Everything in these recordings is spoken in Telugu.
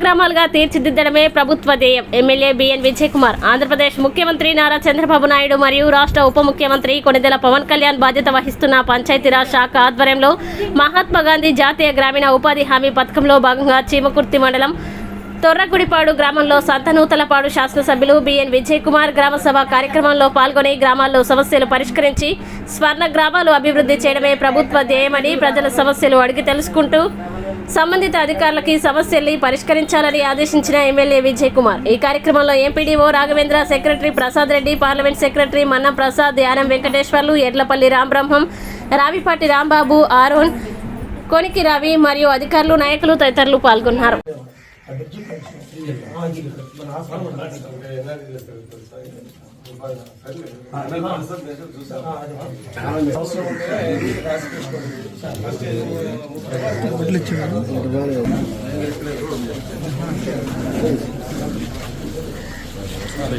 గ్రామాలుగా తీర్చిదిద్దడమే ప్రభుత్వ ధ్యేయం. ఎమ్మెల్యే బిఎన్ విజయ్ కుమార్ ఆంధ్రప్రదేశ్ ముఖ్యమంత్రి నారా చంద్రబాబు నాయుడు మరియు రాష్ట్ర ఉప ముఖ్యమంత్రి కొణిదెల పవన్ కళ్యాణ్ బాధ్యత వహిస్తున్న పంచాయతీరాజ్ శాఖ ఆధ్వర్యంలో మహాత్మా గాంధీ జాతీయ గ్రామీణ ఉపాధి హామీ పథకంలో భాగంగా చీమకుర్తి మండలం తొర్రగుడిపాడు గ్రామంలో సంతనూతలపాడు శాసనసభ్యులు బిఎన్ విజయ్ కుమార్ గ్రామసభ కార్యక్రమంలో పాల్గొని గ్రామాల్లో సమస్యలు పరిష్కరించి స్వర్ణ గ్రామాలు అభివృద్ధి చేయడమే ప్రభుత్వ ధ్యేయమని ప్రజల సమస్యలు అడిగి తెలుసుకుంటూ సంబంధిత అధికారులకి సమస్యల్ని పరిష్కరించాలని ఆదేశించిన ఎమ్మెల్యే విజయ్ కుమార్. ఈ కార్యక్రమంలో MPDO Raghavendra secretary Prasad Reddy parliament secretary Manna Prasad Yanam Venkateswarlu Edlapalli Rambrahmam Ravipati Rambabu Aaron Koniki Ravi మరియు అధికారులు నాయకులు తదితరులు పాల్గొన్నారు.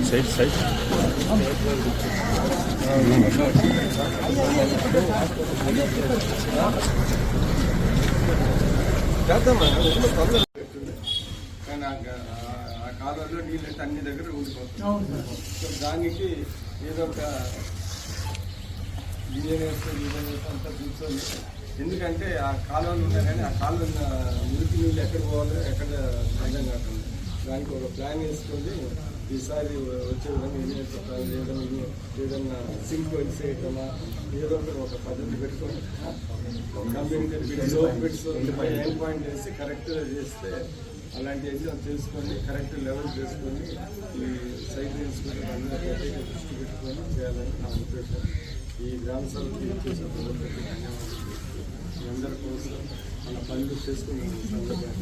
సైడ్ సైడ్ కానీ ఆ కాలంలో నీళ్ళు అన్ని దగ్గర ఉండిపోతుంది సో దానికి ఏదో ఒక ఇంజనీర్స్ ఇంజనీర్స్ అంతా కూర్చొని ఎందుకంటే ఆ కాలువలు ఉన్నాయి కానీ ఆ కాలువ మురికి నీళ్ళు ఎక్కడ పోవాలో ఎక్కడ అర్థం కాకుండా దానికి ఒక ప్లాన్ వేసుకొని ఈసారి వచ్చే విధంగా ఇంజనీర్స్ ప్లాన్ చేయడం ఏదన్నా సింక్ వేసేయటమా ఏదో ఒక పద్ధతి పెట్టుకొని community bids bids end point చేసి కరెక్ట్గా చేస్తే అలాంటి ఎగ్జామ్ చేసుకొని కరెక్ట్ లెవెల్ చేసుకొని ఈ సైట్ తీసుకొని అందరూ ప్రత్యేక దృష్టి పెట్టుకొని చేయాలని నా ఉద్దేశం. ఈ గ్రామ సభకి చేసిన ప్రభుత్వానికి ధన్యవాదాలు. మీ అందరి కోసం మన పనులు చేసుకుని సందర్భంగా